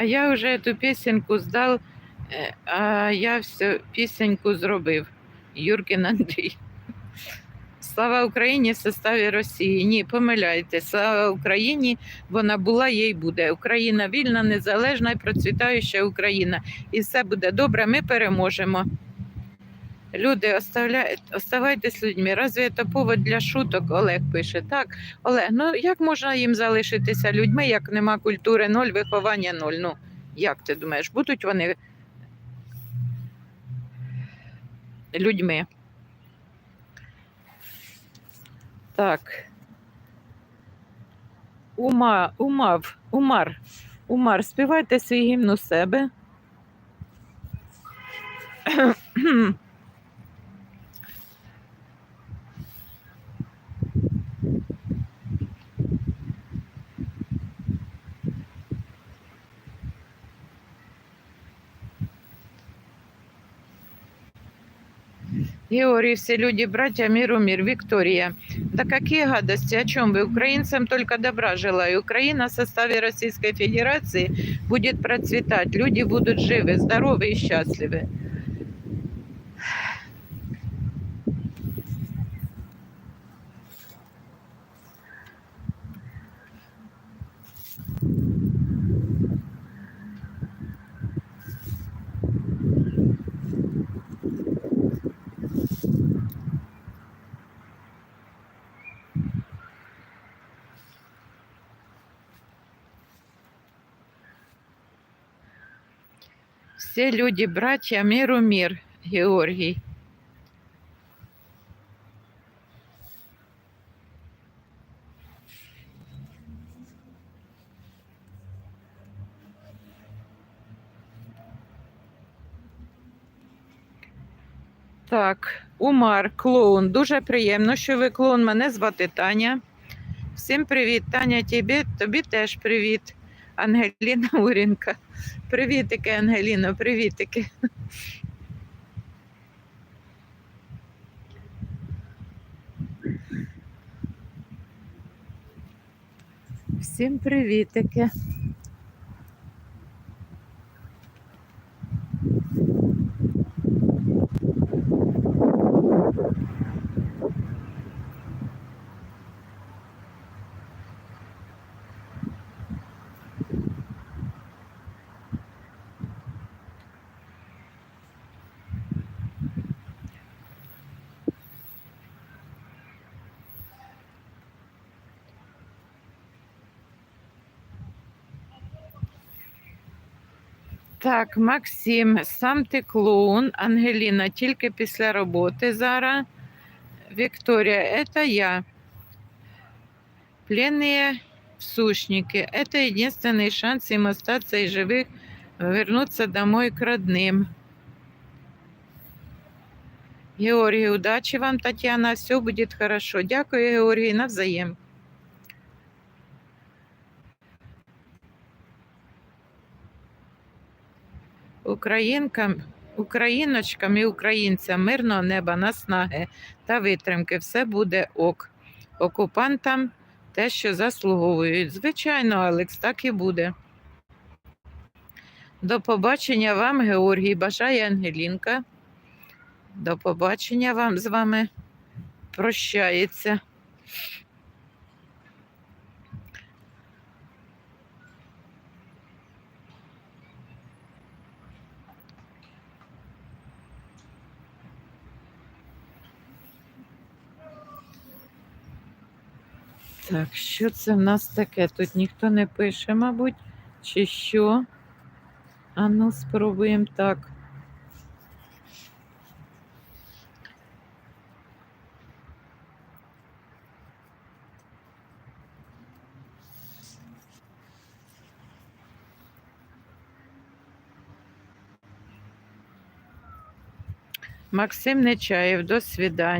А я вже ту пісеньку здав, е, а я всю пісеньку зробив. Юркін Андрій. Слава Україні в составі Росії. Ні, помиляйте. Слава Україні, вона була, їй буде. Україна вільна, незалежна і процвітаюча Україна. І все буде добре, ми переможемо. Люди, оставайтесь людьми. Разве це повод для шуток? Олег пише. Так, Олег, ну як можна їм залишитися людьми, як нема культури ноль, виховання ноль? Ну, як ти думаєш, будуть вони людьми? Так. Ума, умав, умар, умар, співайте свій гімн у себе. Георгий, все люди, братья, миру мир. Виктория. Да какие гадости, о чем вы? Украинцам только добра желаю. Украина в составе Российской Федерации будет процветать. Люди будут живы, здоровы и счастливы. Все люди, братья, миру мир. Георгий. Так, Умар, клоун. Дуже приємно, що ви клоун. Мене звати Таня. Всім привіт, Таня, тобі, тобі теж привіт. Ангеліна Урінка. Привітики, Ангеліно, привітики. Всім привітики. Так, Максим, сам ти клоун, Ангеліна, тільки після роботи зараз. Вікторія, це я. Пленные сушники. Это единственный шанс им остаться и живых, вернуться домой к родным. Георгий, удачи вам, Татьяна, все будет хорошо. Дякую, Георгій, навзаєм. Українкам, україночкам і українцям мирного неба, наснаги та витримки. Все буде ок. Окупантам те, що заслуговують. Звичайно, Алекс, так і буде. До побачення вам, Георгій. Бажає Ангелінка. До побачення вам з вами прощається. Так, що це в нас таке? Тут ніхто не пише, мабуть, чи що? А ну, спробуємо так. Максим Нечаєв, до свидання.